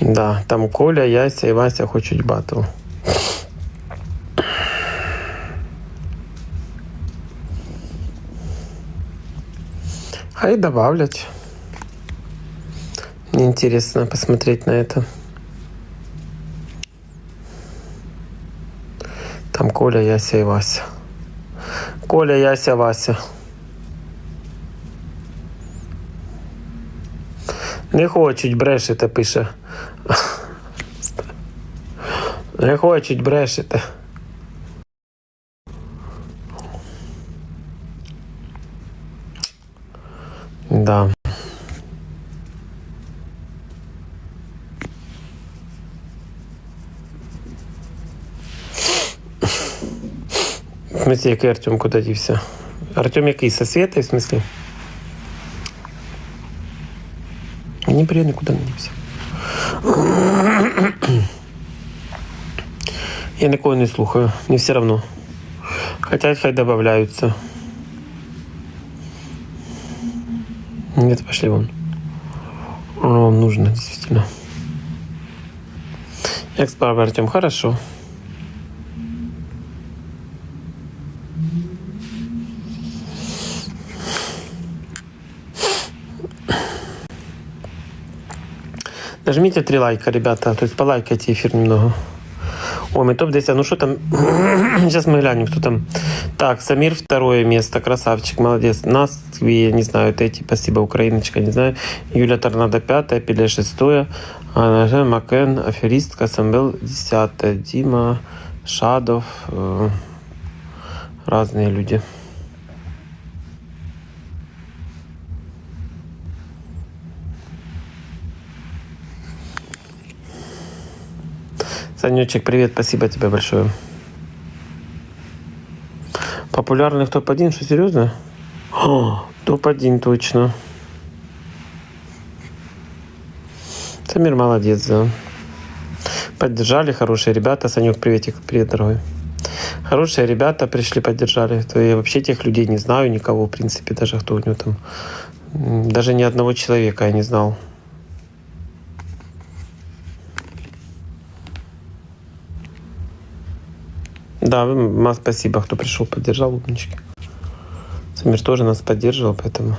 Да, там Коля, Яся і Вася хочуть батл. Хай добавлять. Мне интересно посмотреть на это. Там Коля, Яся и Вася. Коля, Яся, Вася. Не хочуть, брешете, пише. Не хочуть, брешете. Да. смысле, який Артем куди дівся? Артем який? Со Светой, в смысле? Не при никуда не дівся. Я нікого не слухаю, не все равно. Хотят, хай добавляются. Нет, пошли вон. Оно вам нужно, действительно. Як справа, Артем? Хорошо. Нажмите три лайка, ребята. То есть полайкайте эфир немного. Ой, мы топ-10. Ну что там? Сейчас мы глянем, кто там. Так, Самир второе место. Красавчик, молодец. Нас, я не знаю, это эти, спасибо, Украиночка, не знаю. Юля Торнадо пятое, Пеле шестое. Анна Макен, аферистка, Самбел десятое. Дима, Шадов. э, разные люди. Санечек, привет, спасибо тебе большое. Популярный в топ-1, что серьезно? О, топ-1 точно. Самир молодец, да. Поддержали хорошие ребята. Санек, приветик, привет, дорогой. Хорошие ребята пришли, поддержали. То я вообще тех людей не знаю, никого, в принципе, даже кто у него там. Даже ни одного человека я не знал. Да, ма, спасибо, кто пришел, поддержал, умнички. Самир тоже нас поддерживал, поэтому...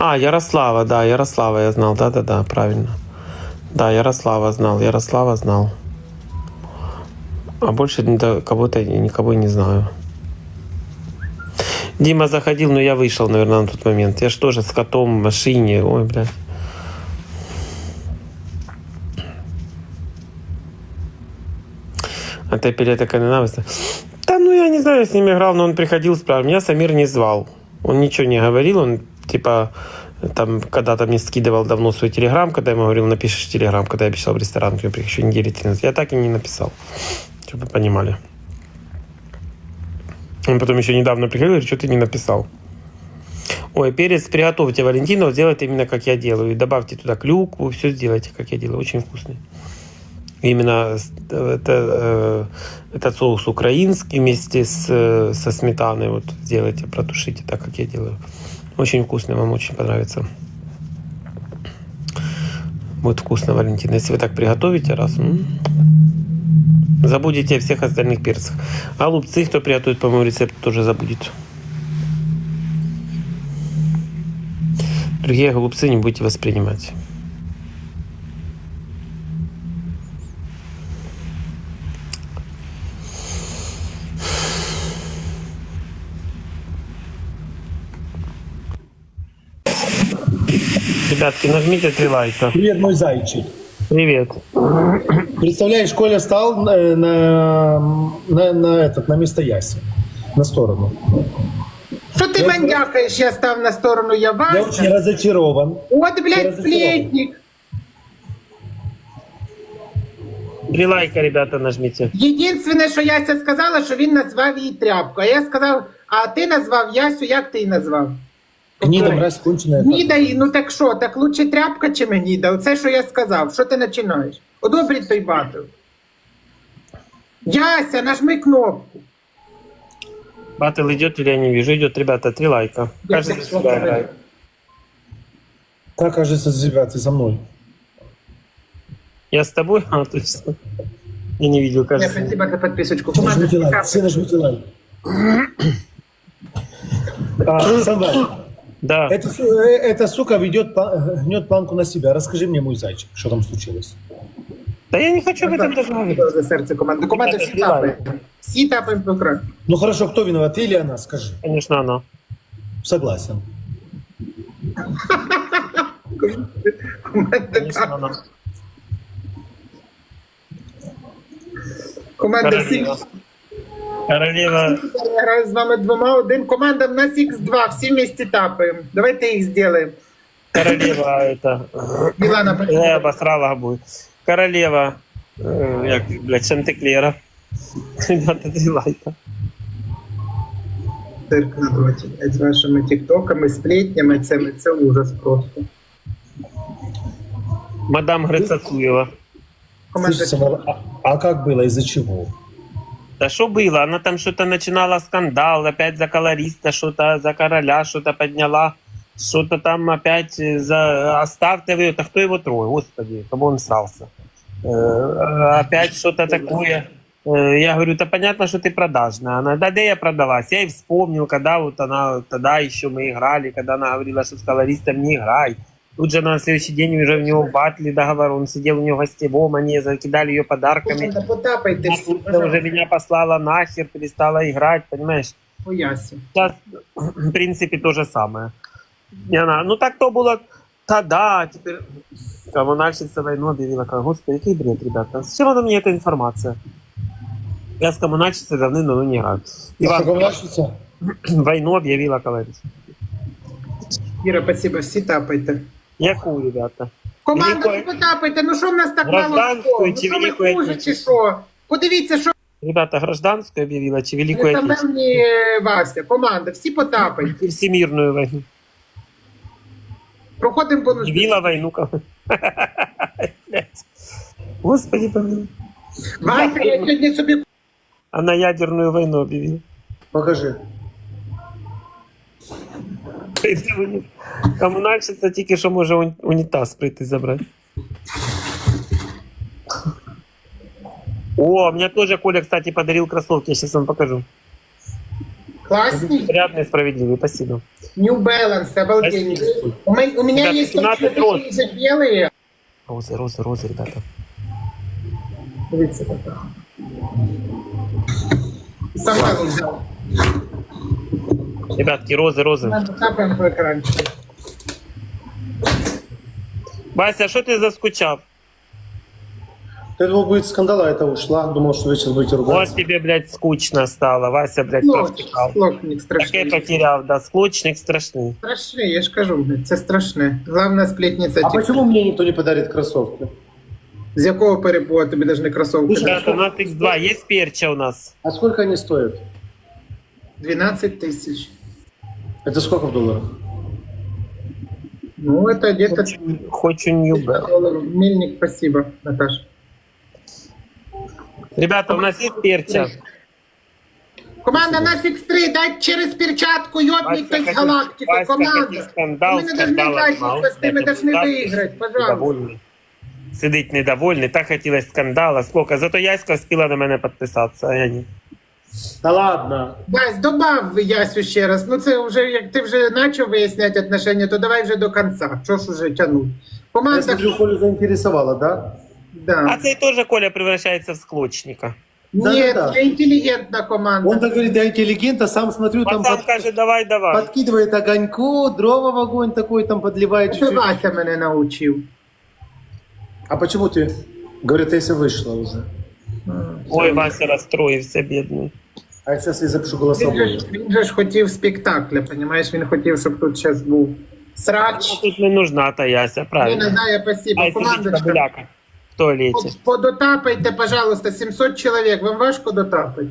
А, Ярослава, да, Ярослава я знал, да-да-да, правильно. Да, Ярослава знал, Ярослава знал. А больше кого-то никого не знаю. Дима заходил, но я вышел, наверное, на тот момент. Я же тоже с котом в машине. Ой, блядь. А ты опять такая ненависть. Да ну я не знаю, я с ним играл, но он приходил, спрашивал. Меня Самир не звал. Он ничего не говорил, он типа там когда-то мне скидывал давно свой телеграм, когда я ему говорил, напишешь телеграм, когда я обещал в ресторан, еще недели три назад. Я так и не написал, чтобы вы понимали. Он потом еще недавно приходил, что ты не написал. Ой, перец приготовьте, Валентина, вот сделайте именно как я делаю. И добавьте туда клюкву, все сделайте, как я делаю. Очень вкусный. Именно это, э, этот соус украинский вместе с, со сметаной. Вот сделайте, протушите так, как я делаю. Очень вкусно, вам очень понравится. Будет вкусно, Валентина. Если вы так приготовите раз, м, забудете о всех остальных перцах. А голубцы, кто приготовит по моему рецепту, тоже забудет. Другие голубцы не будете воспринимать. Ребятки, нажмите три лайка. Привет, мой зайчик. Привет. Представляешь, Коля стал э, на, на, на, этот, на место Яси. На сторону. Що ти мандякаєш? Я став на сторону Я Яваса. очень разочарован. От, блядь, разочарован. сплетник. Три лайка, ребята, нажмите. Єдине, що Яся сказала, що він назвав її тряпку. А я сказав, а ти назвав Ясю, як ти її назвав? Гнида, мразь, конченая. Гніда, і- ну так що, так лучше тряпка, чим гніда. Оце, що я сказав. Що ти починаєш? Одобріть той батл. Яся, нажми кнопку. Батл идет или я не вижу? Идет, ребята, три лайка. Я Каждый за так себя смотрю. играет. Как кажется, ребят, ты за мной. Я с тобой? А, точно. Я не видел, Я кажется. спасибо за підписочку. Команда Нажмите лайк, цікава. все нажмите лайк. А, Самвел, Да. эта, су- э, эта сука ведет, пла- гнет планку на себя. Расскажи мне, мой зайчик, что там случилось. Да я не хочу об этом даже говорить. За серце команди. Команда всі тапають. Всі тапаємо по екрану. Ну хорошо, кто виноват, ты или она, скажи. Конечно, она. Согласен. Команда, Конечно, она. команда всі. Королева. Королева. Я граю з вами двома. Один команда в нас X2. Всі вместе тапаємо. Давайте їх зробимо. Королева это. Мілана, Я обосрала обои. Королева. э, Як, блядь, Шантеклера. Ребята, три лайка. цирк на дроті. блядь, З вашими тіктоками, сплетнями. Це, це ужас просто. Мадам Грицацуева. Команда Слышь, Самвел, а, а как было, из-за чего? Да что было? Она там что-то начинала скандал, опять за колориста, что-то за короля, что-то подняла, что-то там опять э, за оставьте вы, это кто его трое, господи, кому он срался. Э, Опять что-то такое. Э, Я говорю, да понятно, что ты продажная. Она, да, да я продалась. Я и вспомнил, когда вот она, тогда еще мы играли, когда она говорила, что с колористом не играй. Тут же на следующий день уже в него в батле договор, он сидел у него в гостевом, они закидали ее подарками. Команда, потапайте А всі. тут уже пожалуйста. меня послала нахер, перестала играть, понимаешь? По Ясі. Сейчас, в принципе, то же самое. И она, ну так то было тогда, теперь коммунальщица войну объявила. Как, Господи, какой бред, ребята. С чего на мне эта информация? Я с коммунальщицей давным-давно не играю. Наша Иван, коммунальщица? войну объявила колорис. Іра, спасибо, всі тапайте. Яку, ребята? Команда, Великої- ви потапайте, ну що в нас так мало Гражданську хто? Ну чи що ми великої хуже, чи етнічності? що? Подивіться, що Ребята, гражданскую объявила, чи великую этническую? Несомненні е, Вася, команда, всі потапайте. И всемирную войну. Проходимо бонус. Объявила войну. Блядь. Господи, помилуй. Вася, я сьогодні собі Она ядерную войну объявила. Покажи. Комунальщиця тільки що може уні- унітаз прийти забрати. О, мне тоже Коля, кстати, подарил кроссовки. Я сейчас вам покажу. класні. Приятный, справедливый, спасибо. New Balance, обалденні. Спасибо. У мене, у меня Ребята, есть 17 такие роз. же белые. Розы, розы, розы, ребята. Дивіться, така. Сама взял. Ребятки, розы, розы. Тапаємо по екранчику. Вася, что ты заскучав? Я думал, будет скандал, а это ушла. Думал, что вы сейчас будете Вот ругаться. тебе, блядь, скучно стало. Вася, блядь, Слок, повтікав. слокник Таке страшний. потеряв, да, склочник страшний. Страшний, я ж кажу, блядь, це страшне. Главна сплетниця. А тік- почему мне никто не подарит кроссовки? З якого перебою тобі навіть не кросовки? Ребята, у нас X2, есть перча у нас? А сколько они стоят? 12 тисяч. Это сколько в долларах? Ну, это где-то Хочу, хочу New Bell. долларов. Мельник, спасибо, Наташа. Ребята, у нас есть перча. Команда на фікс 3, дай через перчатку, йобніть Васька хтось хотів- галактику, Васька команда. хотів скандал, Ми не скандал должны отмал. дальше з тими Это должны депутат виграти, пожалуйста. Недовольний. Сидить недовольний, так хотілося скандала. Сколько? Зато Яська встигла на мене підписатися, а я ні. Да ладно. Вась, добав Ясю ще раз. Ну це вже, як ти вже почав виясняти отношення, то давай вже до кінця. Що ж уже тянуть? Я Команда, смотрю, Колю заинтересовала, да? А да. цей теж Коля превращається в склочника. Ні, Да-да-да. це інтелігентна команда. Он так говорит, я интеллигент, а сам смотрю, там Пацан под- каже, давай, давай. подкидывает огоньку, дрова в огонь такой, там подливает Це чуть-чуть. Вася мене навчив. А почему ты? Говорит, если вышла уже. Ой, Вася розстроївся, бідний. А я сейчас я запишу Він же, голосовую. ж, він же ж хотів спектакля, понімаєш? Він хотів, щоб тут зараз був срач. Ну, Тут не нужна та Яся, Не правильно. знаю, спасибо. Ай, сидить Командочка, кабеляка в туалеті. подотапайте, пожалуйста, 700 чоловік. Вам важко дотапати?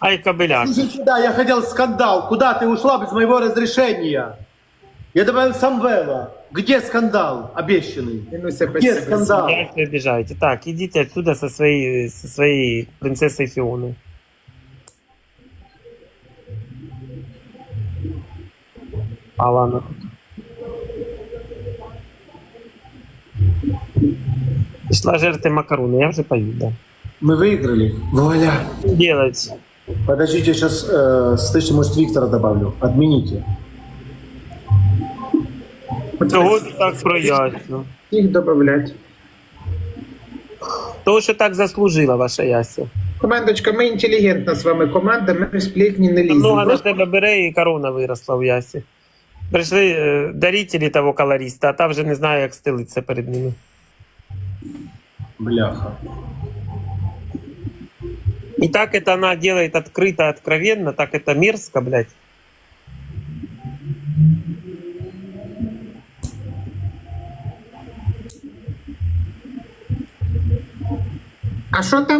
Ай, кобыляк. Слушай сюда, я хотел скандал. Куда ты ушла без моего разрешения? Я добавил Самвела. Где скандал обещанный? Інуся, Где спасибо. скандал? Опять вы обижаете. Так, идите отсюда со своей, со своей принцессой Фионой. А ладно. Пришла жертвы макароны, я уже пою, да. Мы выиграли. Вуаля. Делать. Подождите, сейчас э, слышите, может, Виктора добавлю. Отмените. Чого ти так проясню? Їх додавлять. Того, що так заслужила ваша Яся. Командочка, ми інтелігентна з вами команда, ми в сплетні не Много ліземо. на Просто тебе бере і корона виросла в Ясі. Прийшли е, дарителі того колориста, а та вже не знає, як стелиться перед ними. Бляха. И так это она делает открыто, откровенно, так это мерзко, блядь. А що там